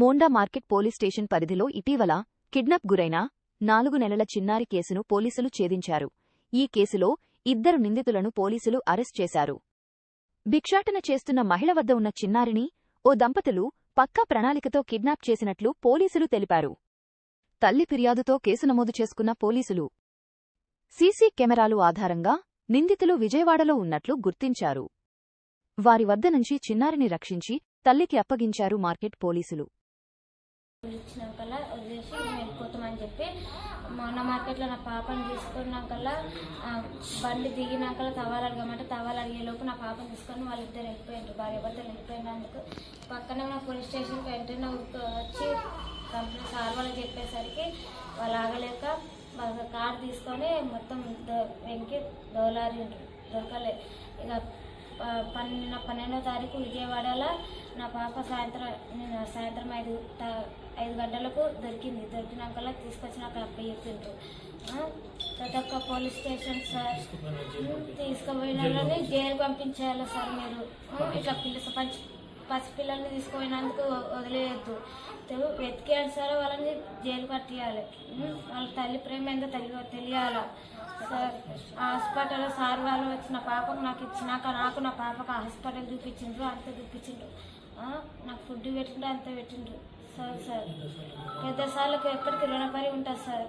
Monda market police station పరిధిలో ఇటీవల kidnap గురైన నాలుగు నెలల చిన్నారి కేసును పోలీసులు ఛేదించారు. ఈ కేసులో ఇద్దరు నిందితులను పోలీసులు అరెస్ట్ చేశారు. భిక్షాటన చేస్తున్న మహిళ వద్ద ఉన్న చిన్నారిని ఓ దంపతులు పక్కా ప్రణాళికతో కిడ్నాప్ చేసినట్లు పోలీసులు తెలిపారు. తల్లి ఫిర్యాదుతో కేసు నమోదు చేసుకున్న పోలీసులు సీసీ కెమెరాలు ఆధారంగా నిందితులు విజయవాడలో ఉన్నట్లు గుర్తించారు. వారి వద్ద నుంచి చిన్నారిని రక్షించి తల్లికి అప్పగించారు మార్కెట్ పోలీసులు. ఇచ్చినాకల్లా వదిలేసి వెళ్ళిపోతామని చెప్పి మొన్న మార్కెట్లో నా పాపని తీసుకున్నాకల్లా బండి దిగినాకల్లా తవాలు అడగమంటే తవాలు అడిగేలోపు నా పాపను తీసుకొని వాళ్ళిద్దరు వెళ్ళిపోయారు భార్య భర్తలు వెళ్ళిపోయినందుకు పక్కనే ఉన్న పోలీస్ స్టేషన్కి వెంటనే వచ్చి కంప్లైంట్ సార్ వాళ్ళకి చెప్పేసరికి వాళ్ళు ఆగలేక వాళ్ళ కార్ తీసుకొని మొత్తం వెంకి దోలారి దొరకలే. ఇక పన్నెండు పన్నెండో తారీఖు విజయవాడలో నా పాప సాయంత్రం నేను సాయంత్రం ఐదు ఐదు గంటలకు దొరికింది. దొరికినాకల్లా తీసుకొచ్చి నాకు అప్ప చెప్పిండ్రు ప్రతి ఒక్క పోలీస్ స్టేషన్ సార్ తీసుకుపోయిన వాళ్ళని జైలు పంపించేయాలి సార్ మీరు? ఇట్లా పిల్ల పంచి పసిపిల్లల్ని తీసుకుపోయినందుకు వదిలేయద్దు. వెతికేయాలి సార్ వాళ్ళని జైలు కట్టియాలి వాళ్ళ తల్లి ప్రేమ ఏందో తెలియ తెలియాల సార్? హాస్పిటల్ సార్ వాళ్ళు వచ్చిన పాపకు నాకు ఇచ్చినాక నాకు నా పాపకు హాస్పిటల్ చూపించిండ్రు అంత చూపించిండ్రు. నాకు ఫుడ్ పెట్టిండ్రు అంత పెట్టిండ్రు. Sir sir. పెద్ద సార్లకు ఎప్పటికీ రుణపడి ఉంటుంది సార్.